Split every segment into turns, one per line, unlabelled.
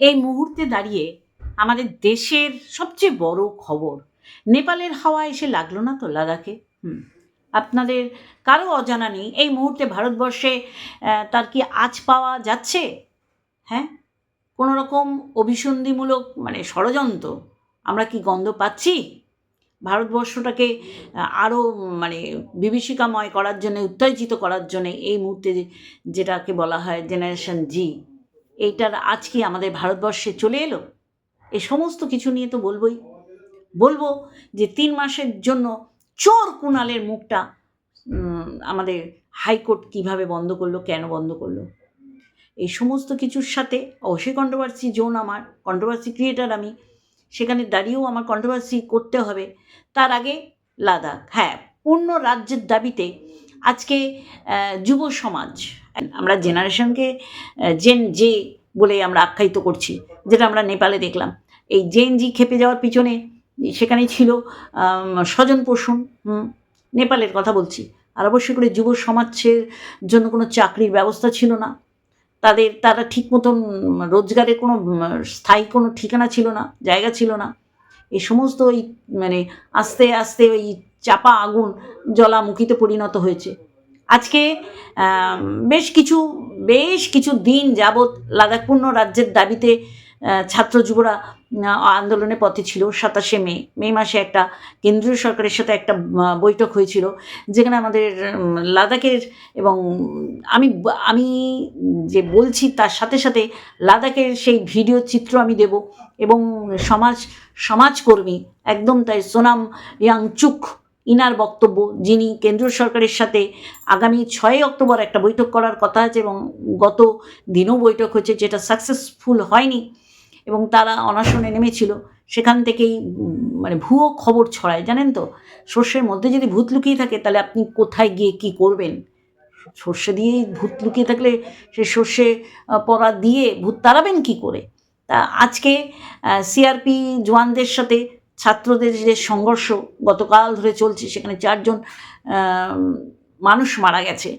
এই মুহূর্তে দাঁড়িয়ে আমাদের দেশের সবচেয়ে বড় খবর, নেপালের হাওয়া এসে লাগল না তো লাদাখে? হুম। আপনাদের কারও অজানা নেই, এই মুহূর্তে ভারতবর্ষে তার কি আজ পাওয়া যাচ্ছে? হ্যাঁ? কোনো রকম অভিসন্ধিমূলক মানে ষড়যন্ত্র? আমরা কি গন্ধ পাচ্ছি? ভারতবর্ষটাকে আরও মানে বিভীষিকাময় করার জন্য, উত্তেজিত করার জন্য এই মুহূর্তে যেটাকে বলা হয় জেনারেশন জি এইটার আজ কি আমাদের ভারতবর্ষে চলে এলো? এই সমস্ত কিছু নিয়ে তো বলবই। বলব যে তিন মাসের জন্য চোর কুণালের মুখটা আমাদের হাইকোর্ট কীভাবে বন্ধ করল, কেন বন্ধ করল? এই সমস্ত কিছুর সাথে অবশ্যই কন্ট্রোভার্সি জোন আমার কন্ট্রোভার্সি ক্রিয়েটার আমি। সেখানে দাঁড়িয়েও আমার কন্ট্রোভার্সি করতে হবে। তার আগে লাদাখ হ্যাঁ পূর্ণ রাজ্যের দাবিতে আজকে যুব সমাজ আমরা জেনারেশনকে জেন জে বলে আমরা আখ্যায়িত করছি, যেটা আমরা নেপালে দেখলাম। এই জেন জি খেপে যাওয়ার পিছনে সেখানে ছিল স্বজন পোষণ নেপালের কথা বলছি। আর অবশ্যই করে যুব সমাজের জন্য কোনো চাকরির ব্যবস্থা ছিল না। তাদের, তারা ঠিক মতন রোজগারের কোনো স্থায়ী কোনো ঠিকানা ছিল না, জায়গা ছিল না। এই সমস্ত ওই মানে আস্তে আস্তে ওই চাপা আগুন, জ্বলামুখীতে পরিণত হয়েছে। আজকে বেশ কিছু বেশ কিছু দিন যাবৎ লাদাখপূর্ণ রাজ্যের দাবিতে ছাত্র যুবরা আন্দোলনের পথে ছিল। সাতাশে মে মে মাসে একটা কেন্দ্রীয় সরকারের সাথে একটা বৈঠক হয়েছিল, যেখানে আমাদের লাদাখের এবং আমি আমি যে বলছি তার সাথে সাথে লাদাখের সেই ভিডিও চিত্র আমি দেব এবং সমাজ, সমাজকর্মী, একদম তাই সোনাম ইয়াংচুক ইনার বক্তব্য, যিনি কেন্দ্রীয় সরকারের সাথে আগামী ছয়ই অক্টোবর একটা বৈঠক করার কথা আছে এবং গত দিনও বৈঠক হয়েছে যেটা সাকসেসফুল হয়নি এবং তারা অনশনে নেমেছিল। সেখান থেকেই মানে ভুয়ো খবর ছড়ায়, জানেন তো? সর্ষের মধ্যে যদি ভূত লুকিয়ে থাকে, তাহলে আপনি কোথায় গিয়ে কি করবেন? সর্ষে দিয়েই ভূত লুকিয়ে থাকলে সে সর্ষে পরা দিয়ে ভূত তাড়াবেন কি করে? তা আজকে সিআরপি জওয়ানদের সাথে ছাত্রদের যে সংঘর্ষ গতকাল ধরে চলছে, সেখানে চারজন মানুষ মারা গেছে।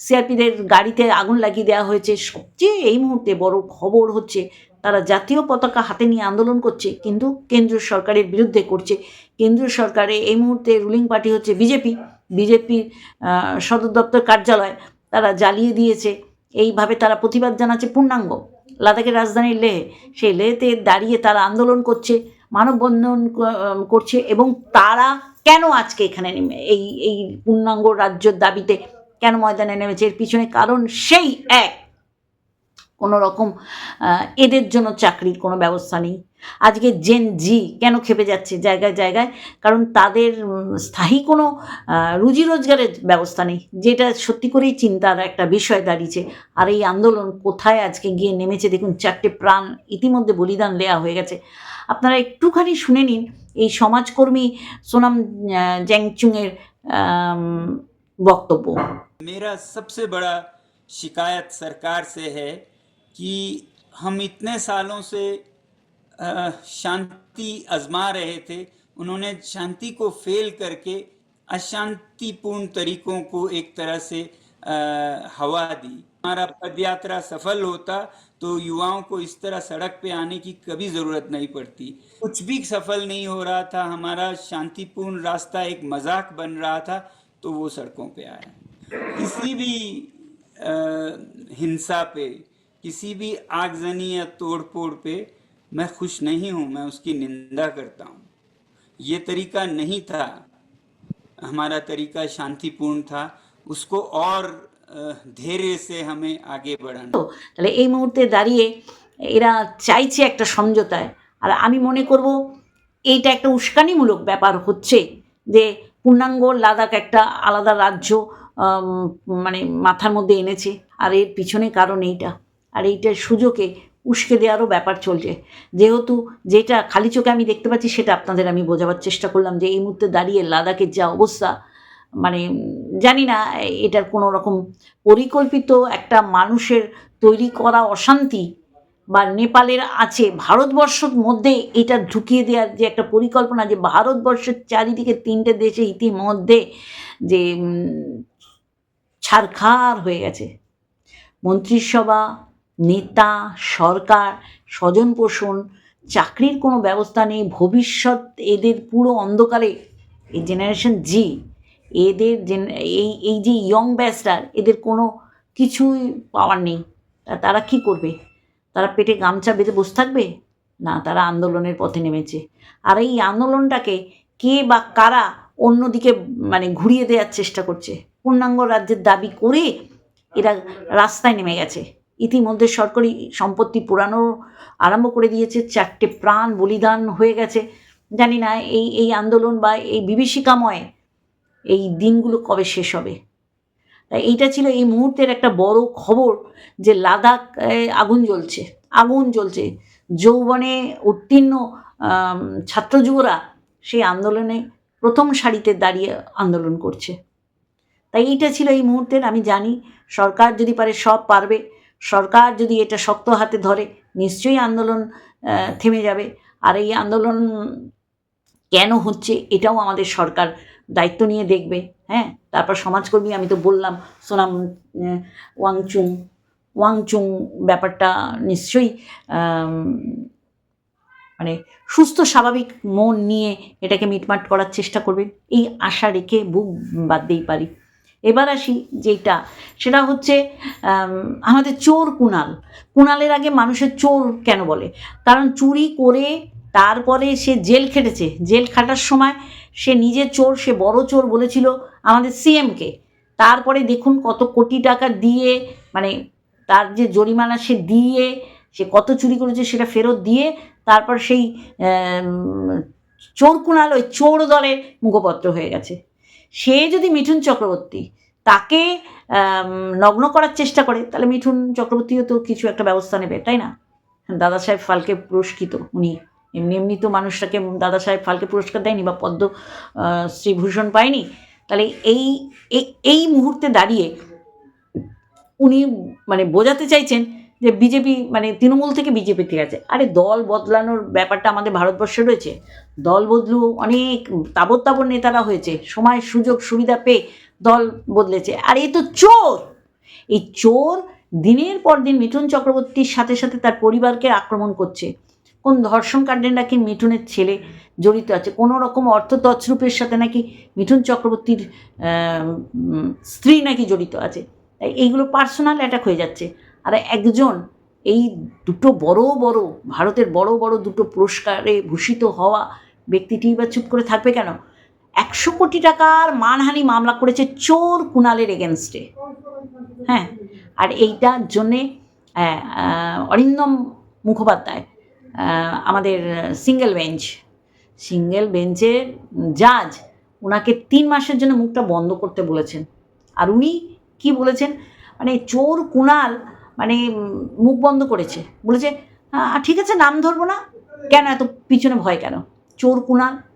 সিআরপিদের গাড়িতে আগুন লাগিয়ে দেওয়া হয়েছে। সবচেয়ে এই মুহূর্তে বড় খবর হচ্ছে, তারা জাতীয় পতাকা হাতে নিয়ে আন্দোলন করছে, কিন্তু কেন্দ্রীয় সরকারের বিরুদ্ধে করছে। কেন্দ্রীয় সরকারে এই মুহূর্তে রুলিং পার্টি হচ্ছে বিজেপি। বিজেপির সদর দপ্তর কার্যালয় তারা জ্বালিয়ে দিয়েছে। এইভাবে তারা প্রতিবাদ জানাচ্ছে পূর্ণাঙ্গ। লাদাখের রাজধানী লেহ। সেই লেহতে দাঁড়িয়ে তারা আন্দোলন করছে। মানববন্ধন করছে এবং তারা কেন আজকে এখানে নেমে, এই এই পূর্ণাঙ্গ রাজ্যের দাবিতে কেন ময়দানে নেমেছে? এর পিছনে কারণ সেই এক। কোনো রকম এদের জন্য চাকরির কোনো ব্যবস্থা নেই। আজকে জেন জি কেন খেপে যাচ্ছে জায়গায় জায়গায় কারণ তাদের উম, স্থায়ী কোনো আহ, রুজি রোজগারের ব্যবস্থা নেই যেটা সত্যি করেই চিন্তার একটা বিষয় দাঁড়িয়েছে আর এই আন্দোলন কোথায় আজকে গিয়ে নেমেছে দেখুন চারটে প্রাণ ইতিমধ্যে বলিদান দেয়া হয়ে গেছে আপনারা একটুখানি শুনে নিন এই সমাজকর্মী সোনাম আহ, জ্যাংচুংয়ের আম, বক্তব্য
मेरा सबसे बड़ा शिकायत सरकार से है कि हम इतने सालों से अ, शांति आजमा रहे थे। उन्होंने शांति को फेल करके अशांतिपूर्ण तरीकों को एक तरह से अ, हवा दी। हमारा पदयात्रा सफल होता तो युवाओं को इस तरह सड़क पे आने की कभी ज़रूरत नहीं पड़ती। कुछ भी सफल नहीं हो रहा था। हमारा शांतिपूर्ण रास्ता एक मज़ाक बन रहा था तो वो सड़कों पे आया। किसी भी अ, हिंसा पे किसी भी आगजनी या तोड़फोड़ पे मैं खुश नहीं हूँ मैं उसकी निंदा करता हूँ ये तरीका नहीं था हमारा तरीका शांतिपूर्ण था उसको और अ, धैर्य से हमें आगे बढ़ाना
তো তাহলে এই মুহূর্তে দাঁড়িয়ে এরা চাইছে একটা সমঝোতায় আর আমি মনে করব এইটা একটা উস্কানিমূলক ব্যাপার হচ্ছে যে পূর্ণাঙ্গ লাদাখ একটা আলাদা রাজ্য আম, মানে মাথার মধ্যে এনেছে আর এর পিছনে কারণ এইটা আর এইটার সুযোগে উস্কে দেওয়ারও ব্যাপার চলছে। যেহেতু যেটা খালি চোখে আমি দেখতে পাচ্ছি, সেটা আপনাদের আমি বোঝাবার চেষ্টা করলাম যে এই মুহূর্তে দাঁড়িয়ে লাদাখের যা অবস্থা মানে জানি না, এটার কোনো রকম পরিকল্পিত একটা মানুষের তৈরি করা অশান্তি বা নেপালের আছে, ভারতবর্ষের মধ্যে এটা ঢুকিয়ে দেওয়ার যে একটা পরিকল্পনা, যে ভারতবর্ষের চারিদিকে তিনটে দেশে ইতিমধ্যে যে ছারখার হয়ে গেছে। মন্ত্রিসভা নেতা, সরকার, স্বজন পোষণ, চাকরির কোনো ব্যবস্থা নেই, ভবিষ্যৎ এদের পুরো অন্ধকারে। এই জেনারেশন জি এদের এই এই যে ইয়ং ব্যাচরা এদের কোনো কিছুই পাওয়ার নেই। তারা কি করবে? তারা পেটে গামছা বেঁধে বসে থাকবে? না, তারা আন্দোলনের পথে নেমেছে। আর এই আন্দোলনটাকে কে বা কারা অন্যদিকে মানে ঘুরিয়ে দেওয়ার চেষ্টা করছে? পূর্ণাঙ্গ রাজ্যের দাবি করে এরা রাস্তায় নেমে গেছে। ইতিমধ্যে সরকারি সম্পত্তি পোড়ানো আরম্ভ করে দিয়েছে, চারটে প্রাণ বলিদান হয়ে গেছে। জানি না, এই এই আন্দোলন বা এই বিভীষিকাময় এই দিনগুলো কবে শেষ হবে? তাই এইটা ছিল এই মুহূর্তের একটা বড় খবর যে লাদাখ আগুন জ্বলছে আগুন জ্বলছে। যৌবনে উত্তীর্ণ ছাত্র যুবরা সেই আন্দোলনে প্রথম সারিতে দাঁড়িয়ে আন্দোলন করছে। তাই এইটা ছিল এই মুহূর্তের, আমি জানি সরকার যদি পারে সব পারবে। সরকার যদি এটা শক্ত হাতে ধরে, নিশ্চয়ই আন্দোলন থেমে যাবে। আর এই আন্দোলন কেন হচ্ছে এটাও আমাদের সরকার দায়িত্ব নিয়ে দেখবে হ্যাঁ? তারপর সমাজকর্মী, আমি তো বললাম, সোনাম ওয়াংচুং ওয়াংচুং ব্যাপারটা নিশ্চয়ই মানে সুস্থ, স্বাভাবিক মন নিয়ে এটাকে মিটমাট করার চেষ্টা করবে। এই আশা রেখে বুক বাদ বাঁধতেই পারি। এবার আসি যেটা সেটা হচ্ছে আমাদের চোর কুণাল। কুণালের আগে মানুষের চোর কেন বলে? কারণ চুরি করে তারপরে সে জেল খেটেছে। জেল খাটার সময় সে নিজে চোর, সে বড় চোর বলেছিল আমাদের সিএমকে তারপরে দেখুন কত কোটি টাকা দিয়ে মানে তার যে জরিমানা সে দিয়ে, সে কত চুরি করেছে সেটা ফেরত দিয়ে, তারপর সেই চোর কুণাল ওই চোর দলের মুখপত্র হয়ে গেছে। সে যদি মিঠুন চক্রবর্তী তাকে নগ্ন করার চেষ্টা করে, তাহলে মিঠুন চক্রবর্তীও তো কিছু একটা ব্যবস্থা নেবে, তাই না? দাদা সাহেব ফালকে পুরস্কৃত, উনি এমনি এমনি তো মানুষটাকে দাদা সাহেব ফালকে পুরস্কার দেয়নি বা পদ্ম শ্রীভূষণ পায়নি, তাহলে এই এই- মুহূর্তে দাঁড়িয়ে উনি মানে বোঝাতে চাইছেন যে বিজেপি মানে তৃণমূল থেকে বিজেপিতে গেছে আরে দল বদলানোর ব্যাপারটা আমাদের ভারতবর্ষে রয়েছে। দল বদলু, অনেক তাবর তাবর নেতারা হয়েছে। সময়, সুযোগ, সুবিধা পেয়ে দল বদলেছে। আর এ তো চোর! এই চোর দিনের পর দিন মিঠুন চক্রবর্তীর সাথে সাথে তার পরিবারকে আক্রমণ করছে। কোন ধর্ষণ কাণ্ডে নাকি মিঠুনের ছেলে জড়িত আছে? কোনো রকম অর্থ তছরূপের সাথে নাকি মিঠুন চক্রবর্তীর স্ত্রী নাকি জড়িত আছে? তাই এইগুলো পার্সোনাল অ্যাটাক হয়ে যাচ্ছে। আর একজন এই দুটো বড় বড়, ভারতের বড় বড় দুটো পুরস্কারে ভূষিত হওয়া ব্যক্তিটি বা চুপ করে থাকবে কেন? একশো কোটি টাকার মানহানি মামলা করেছে চোর কুণালের এগেনস্টে। হ্যাঁ আর এইটার জন্যে অরিন্দম মুখোপাধ্যায় আমাদের সিঙ্গেল বেঞ্চ সিঙ্গেল বেঞ্চের জাজ ওনাকে তিন মাসের জন্য মুখটা বন্ধ করতে বলেছেন। আর উনি কি বলেছেন? মানে চোর কুণাল মানে মুখ বন্ধ করেছে। বলেছে "আহ, ঠিক আছে নাম ধরবো না। কেন এত পিছনে ভয় কেন? চোর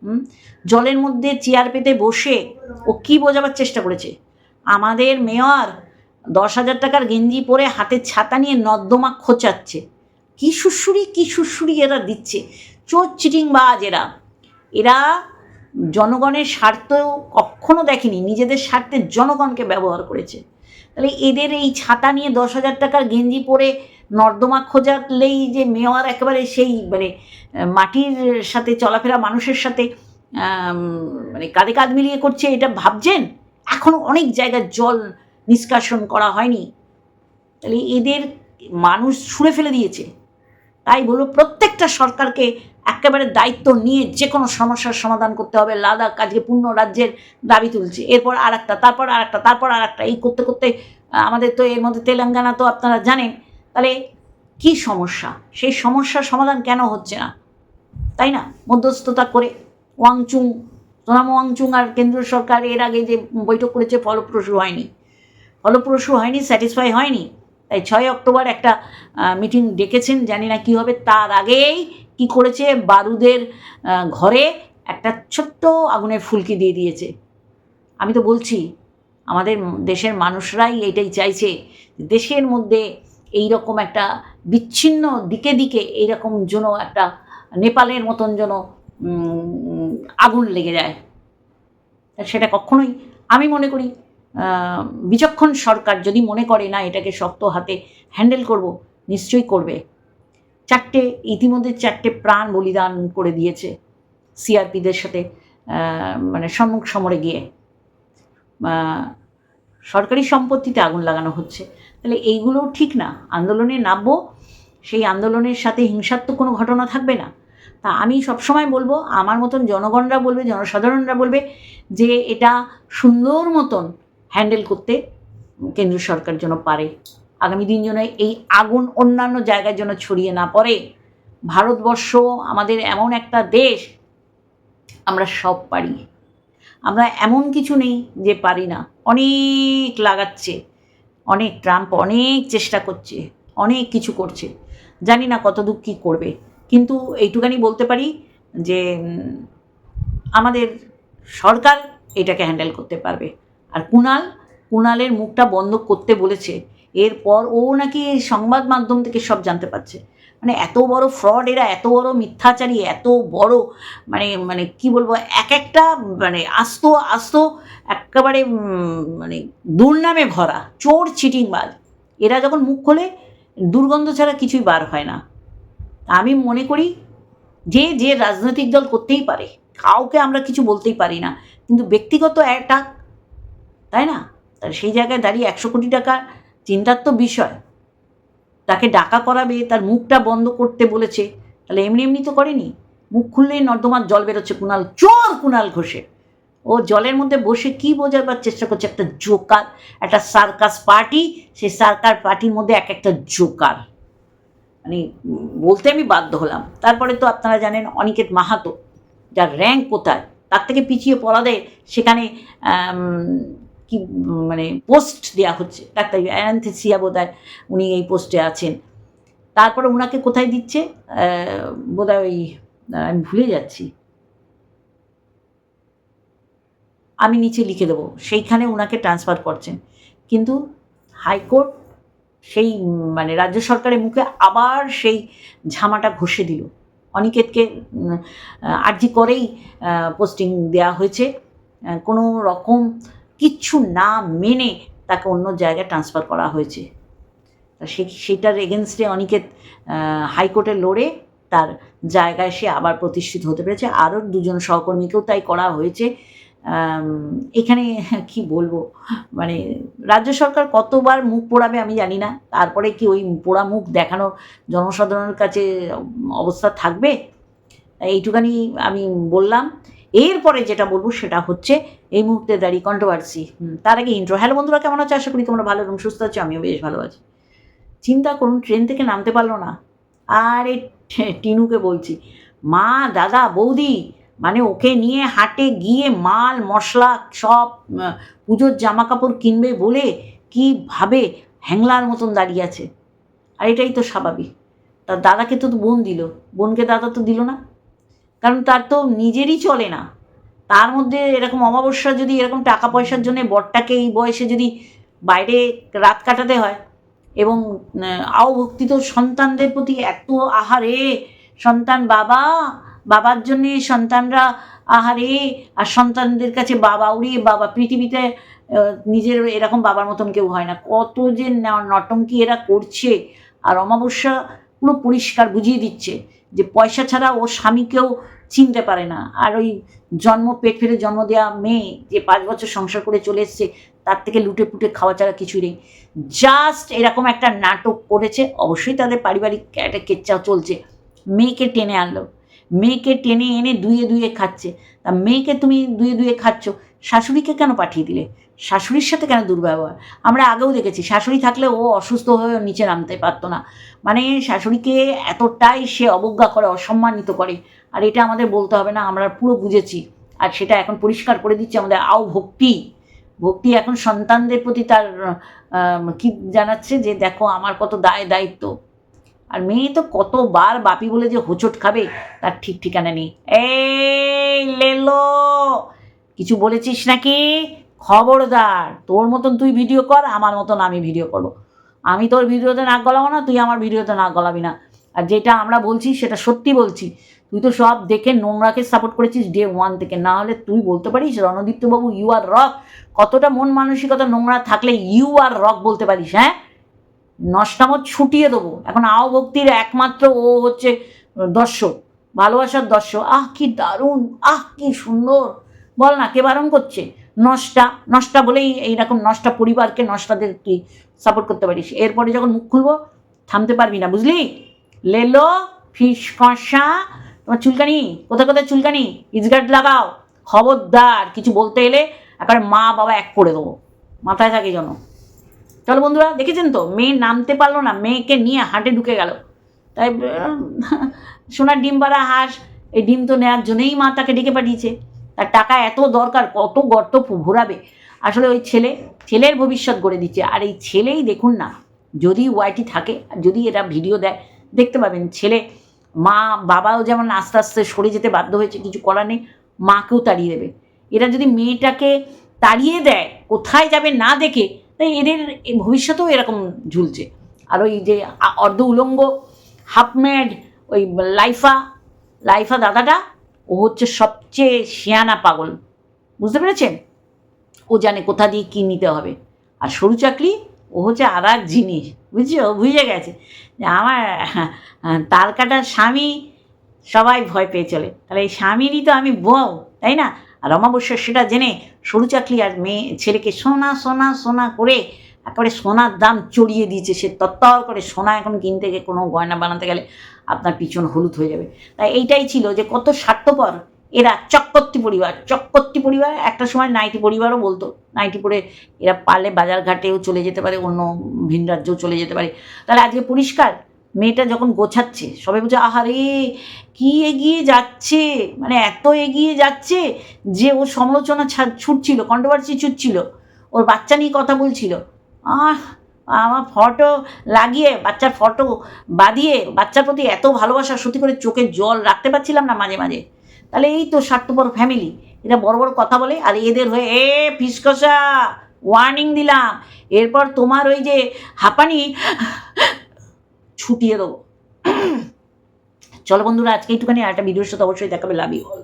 হুম? জলের মধ্যে চেয়ার পেতে বসে ও কি বোঝাবার চেষ্টা করেছে? আমাদের মেয়র দশ হাজার টাকার গেঞ্জি পরে হাতে ছাতা নিয়ে নর্দমা খোঁচাচ্ছে। কি সুশুরি কি সুশুরি এরা দিচ্ছে। চোর চিটিংবাজ এরা। এরা জনগণের স্বার্থ কখনো দেখেনি, নিজেদের স্বার্থে জনগণকে ব্যবহার করেছে। তাহলে এদের এই ছাতা নিয়ে দশ হাজার টাকার গেঞ্জি পরে নর্দমা খোঁজালেই যে মেয়র একেবারে সেই মানে মাটির সাথে চলাফেরা মানুষের সাথে মানে কাঁধে কাঁধ মিলিয়ে করছে এটা ভাবছেন? এখনও অনেক জায়গায় জল নিষ্কাশন করা হয়নি। তাহলে এদের মানুষ ছুঁড়ে ফেলে দিয়েছে। তাই বলব প্রত্যেকটা সরকারকে একেবারে দায়িত্ব নিয়ে যে কোনো সমস্যার সমাধান করতে হবে, লাদাখ আজকে পূর্ণ রাজ্যের দাবি তুলছে। এরপর আর একটা তারপর আর একটা তারপর আর একটা এই করতে করতে আমাদের তো এর মধ্যে তেলেঙ্গানা তো আপনারা জানেন। তাহলে কি সমস্যা? সেই সমস্যার সমাধান কেন হচ্ছে না? তাই না? মধ্যস্থতা করে ওয়াংচুং, সোনাম ওয়াংচুং আর কেন্দ্রীয় সরকার এর আগে যে বৈঠক করেছে, ফলপ্রসূ হয়নি। ফলপ্রসূ হয়নি স্যাটিসফাই হয়নি। তাই ছয় অক্টোবর একটা মিটিং ডেকেছেন। জানি না কী হবে। তার আগেই কি করেছে? বারুদের ঘরে একটা ছোট্ট আগুনের ফুলকি দিয়ে দিয়েছে। আমি তো বলছি, আমাদের দেশের মানুষরাই এটাই চাইছে দেশের মধ্যে এই রকম একটা বিচ্ছিন্ন দিকে দিকে এইরকম যেন একটা নেপালের মতন যেন আগুন লেগে যায়। সেটা কখনোই আমি মনে করি বিচক্ষণ সরকার যদি মনে করে, না, এটাকে শক্ত হাতে হ্যান্ডেল করব, নিশ্চয়ই করবে। চারটে, ইতিমধ্যে চারটে প্রাণ বলিদান করে দিয়েছে সিআরপিদের সাথে মানে সম্মুখ সমরে গিয়ে। সরকারি সম্পত্তিতে আগুন লাগানো হচ্ছে। তাহলে এইগুলো ঠিক না। আন্দোলনে নামবো, সেই আন্দোলনের সাথে হিংসাত্মক কোনো ঘটনা থাকবে না। তা আমি সবসময় বলব, আমার মতন জনগণরা বলবে, জনসাধারণরা বলবে যে এটা সুন্দর মতন হ্যান্ডেল করতে কেন্দ্র সরকার যেন পারে। আগামী দিন যেন এই আগুন অন্যান্য জায়গায় যেন ছড়িয়ে না পড়ে। ভারতবর্ষ আমাদের এমন একটা দেশ, আমরা সব পারি। আমরা এমন কিছু নেই যে পারি না। অনেক লাগাচ্ছে, অনেক ট্রাম্প অনেক চেষ্টা করছে, অনেক কিছু করছে। জানি না কত দূর কী করবে। কিন্তু এইটুখানি বলতে পারি যে আমাদের সরকার এটাকে হ্যান্ডেল করতে পারবে। আর কুণাল কুণালের মুখটা বন্ধ করতে বলেছে। এরপর ও নাকি সংবাদ মাধ্যম থেকে সব জানতে পারছে। মানে এত বড় ফ্রড এরা এত বড় মিথ্যাচারী, এত বড় মানে মানে কি বলব, এক একটা মানে আস্ত আস্ত একেবারে মানে দুর্নামে ভরা, চোর চিটিং চিটিংবাজ। এরা যখন মুখ খোলে, দুর্গন্ধ ছাড়া কিছুই বার হয় না। আমি মনে করি যে যে রাজনৈতিক দল করতেই পারে, কাউকে আমরা কিছু বলতেই পারি না। কিন্তু ব্যক্তিগত অ্যাটাক তাই না? সেই জায়গায় দাঁড়িয়ে একশো কোটি টাকা চিন্তার তো বিষয়। তাকে ডাকা করাবে তার মুখটা বন্ধ করতে বলেছে। তাহলে এমনি এমনি তো করেনি। মুখ খুললেই নর্দমার জল বেরোচ্ছে কুণাল চোর কুণাল ঘোষে ও জলের মধ্যে বসে কি বোঝাবার চেষ্টা করছে? একটা জোকার, একটা সার্কাস পার্টি, সেই সার্কার পার্টির মধ্যে এক একটা জোকার। মানে বলতে আমি বাধ্য হলাম। তারপরে তো আপনারা জানেন অনিকেত মাহাতো, যার র্যাঙ্ক কোথায়, তার থেকে পিছিয়ে পড়া দেয় সেখানে কি মানে পোস্ট দেওয়া হচ্ছে, ডাক্তার অ্যানান্থেসিয়া বোধ হয় উনি এই পোস্টে আছেন। তারপরে ওনাকে কোথায় দিচ্ছে? বোধ হয় ওই আমি ভুলে যাচ্ছি। আমি নিচে লিখে দেবো, সেইখানে ওনাকে ট্রান্সফার করছেন। কিন্তু হাইকোর্ট সেই মানে রাজ্য সরকারের মুখে আবার সেই ঝামাটা ঘষে দিল। অনিকেতকে আর্জি করেই পোস্টিং দেওয়া হয়েছে। কোনো রকম কিচ্ছু না মেনে তাকে অন্য জায়গায় ট্রান্সফার করা হয়েছে। তা সে, সেটার এগেনস্টে অনিকেত হাইকোর্টে লড়ে, তার জায়গায় সে আবার প্রতিষ্ঠিত হতে পেরেছে। আরও দুজন সহকর্মীকেও তাই করা হয়েছে। এখানে কি বলব? মানে রাজ্য সরকার কতবার মুখ পোড়াবে আমি জানি না। তারপরে কি ওই পোড়া মুখ দেখানো জনসাধারণের কাছে অবস্থা থাকবে? এইটুখানি আমি বললাম। এরপরে যেটা বলব সেটা হচ্ছে এই মুহূর্তে দাঁড়িয়ে কন্ট্রোভার্সি তার আগে ইন্ট্রো হ্যালো বন্ধুরা, কেমন আছো? আশা করি তোমরা ভালো এবং সুস্থ আছো, আমিও বেশ ভালো আছি। চিন্তা করুন ট্রেন থেকে নামতে পারল না। আর এই টিনুকে বলছি, মা, দাদা, বৌদি মানে ওকে নিয়ে হাটে গিয়ে মাল, মশলা, সব পুজোর জামা কাপড় কিনবে বলে কীভাবে হ্যাংলার মতন দাঁড়িয়ে আছে? আর এটাই তো স্বাভাবিক। তার দাদাকে তো বোন দিল। বোনকে দাদা তো দিল না। কারণ তার তো নিজেরই চলে না। তার মধ্যে এরকম অমাবস্যা যদি এরকম টাকা পয়সার জন্য বরটাকে এই বয়সে যদি বাইরে রাত কাটাতে হয় এবং আহ, আওভক্তি তো সন্তানদের প্রতি এত আহারে সন্তান বাবা বাবার জন্যে সন্তানরা আহারে আর সন্তানদের কাছে বাবা উড়িয়ে বাবা পৃথিবীতে নিজের এরকম বাবার মতন কেউ হয় না। কত যে নটঙ্কি এরা করছে আর অমাবস্যা পুরো পরিষ্কার বুঝিয়ে দিচ্ছে। যে পয়সা ছাড়া ও স্বামীকেও চিনতে পারে না। আর ওই জন্ম, পেট ফেলে জন্ম দেওয়া মেয়ে যে পাঁচ বছর সংসার করে চলে এসছে, তার থেকে লুটে পুটে খাওয়া ছাড়া কিছুই নেই। জাস্ট এরকম একটা নাটক করেছে। অবশ্যই তাদের পারিবারিক একটা কেচ্চা চলছে। মেয়েকে টেনে আনলো। মেয়েকে টেনে এনে দুয়ে দুয়ে খাচ্ছে। তা মেয়েকে তুমি দুয়ে দুয়ে খাচ্ছ, শাশুড়িকে কেন পাঠিয়ে দিলে? শাশুড়ির সাথে কেন দুর্ব্যবহার? আমরা আগেও দেখেছি, শাশুড়ি থাকলে ও অসুস্থ হয়ে নিচে নামতে পারতো না। মানে শাশুড়িকে এতটাই সে অবজ্ঞা করে, অসম্মানিত করে। আর এটা আমাদের বলতে হবে না, আমরা পুরো বুঝেছি। আর সেটা এখন পরিষ্কার করে দিচ্ছে আমাদের আও ভক্তি। ভক্তি এখন সন্তানদের প্রতি তার কি জানাচ্ছে যে দেখো আমার কত দায় দায়িত্ব। আর মেয়ে তো কতবার বাপি বলে যে হোঁচট খাবে, তার ঠিক ঠিকানা নেই। এই লেলো, কিছু বলেছিস নাকি? খবরদার, তোর মতন তুই ভিডিও কর, আমার মতন আমি ভিডিও করব। আমি তোর ভিডিওতে নাক গলাবো না, তুই আমার ভিডিওতে নাক গলাবি না। আর যেটা আমরা বলছি, সেটা সত্যি বলছি। তুই তো সব দেখে নোংরাকে সাপোর্ট করেছিস ডে ওয়ান থেকে। না হলে তুই বলতে পারিস, রণদীপ্তবাবু ইউ আর রক কতটা মন মানসিকতা নোংরা থাকলে ইউ আর রক বলতে পারিস হ্যাঁ? নষ্টামো ছুটিয়ে দেবো। এখন আও ভক্তির একমাত্র ও হচ্ছে দর্শক, ভালোবাসার দর্শক। আহ, কি দারুণ, আহ, কি সুন্দর। বল না, কে বারণ করছে? নষ্টা নষ্টা বলেই এইরকম নষ্টা পরিবারকে নষ্টাদের তুই সাপোর্ট করতে পারিস। এরপরে যখন মুখ খুলবো, থামতে পারবি না, বুঝলি? লেলো, ফিস কষা তোমার চুলকানি? কোথায় কোথায় চুলকানি? ইজগার্ড লাগাও। খবরদার, কিছু বলতে এলে একেবারে মা বাবা এক করে দেবো। মাথায় থাকে যেন। চলো বন্ধুরা, দেখেছেন তো? মেয়ে নামতে পারল না, মেয়েকে নিয়ে হাটে ঢুকে গেল। তাই সোনার ডিম পাড়া হাঁস, এই ডিম তো নেওয়ার জন্যেই মা তাকে ডেকে পাঠিয়েছে। তার টাকা এত দরকার, কত গর্ত ভরাবে। আসলে ওই ছেলে, ছেলের ভবিষ্যৎ গড়ে দিচ্ছে। আর এই ছেলেই দেখুন না, যদি ওয়াইটি থাকে, আর যদি এরা ভিডিও দেয়, দেখতে পাবেন ছেলে, মা, বাবাও যেমন আস্তে আস্তে সরে যেতে বাধ্য হয়েছে, কিছু করার নেই, মাকেও তাড়িয়ে দেবে। এরা যদি মেয়েটাকে তাড়িয়ে দেয়, কোথায় যাবে না দেখে তাই এদের ভবিষ্যতেও এরকম ঝুলছে। আর ওই যে অর্ধ উলঙ্গ হাফমেড ওই লাইফা লাইফা দাদাটা, ও হচ্ছে সবচেয়ে শিয়ানা পাগল। বুঝতে পেরেছেন? ও জানে কোথা দিয়ে কী নিতে হবে। আর সরু চাকরি ও হচ্ছে আর এক জিনিস। বুঝছ? বুঝে গেছে। যে আমার তাল কাটার স্বামী সবাই ভয় পেয়ে চলে। তাহলে এই স্বামীরই তো আমি বউ, তাই না? আর অমাবস্যা সেটা জেনে সরু চাকলি আর মেয়ে ছেলেকে সোনা সোনা সোনা করে একেবারে সোনার দাম চড়িয়ে দিয়েছে। সে তত্তর করে সোনা এখন কিনতে গিয়ে কোনো গয়না বানাতে গেলে আপনার পিছন হলুদ হয়ে যাবে। তাই এইটাই ছিল যে কত স্বার্থপর এরা চক্রবর্তী পরিবার। চক্রবর্তী পরিবার একটা সময় নাইটি পরিবারও বলতো, নাইটি পরে এরা পারলে বাজার ঘাটেও চলে যেতে পারে, অন্য ভিন রাজ্যেও চলে যেতে পারে। তাহলে আজকে পরিষ্কার মেয়েটা যখন গোছাচ্ছে, সবাই বলছে, আহারে, কি এগিয়ে যাচ্ছে? মানে এত এগিয়ে যাচ্ছে যে ও সমালোচনা ছুটছিল কন্ট্রোভার্সি ছুটছিল। ওর বাচ্চা নিয়ে কথা বলছিল। আহ, আমার ফটো লাগিয়ে, বাচ্চার ফটো বাঁধিয়ে, বাচ্চার প্রতি এত ভালোবাসা, সত্যি করে চোখে জল রাখতে পারছিলাম না মাঝে মাঝে। তাহলে এই তো স্বার্থপর ফ্যামিলি এরা বড় বড় কথা বলে আর এদের হয়ে, এ, ফিসকসা ওয়ার্নিং দিলাম। এরপর তোমার ওই যে হাঁপানি ছুটিয়ে দেবো। চলো বন্ধুরা আজকে একটুখানি একটা ভিডিওর সাথে অবশ্যই দেখাবে লাভ ইউ অল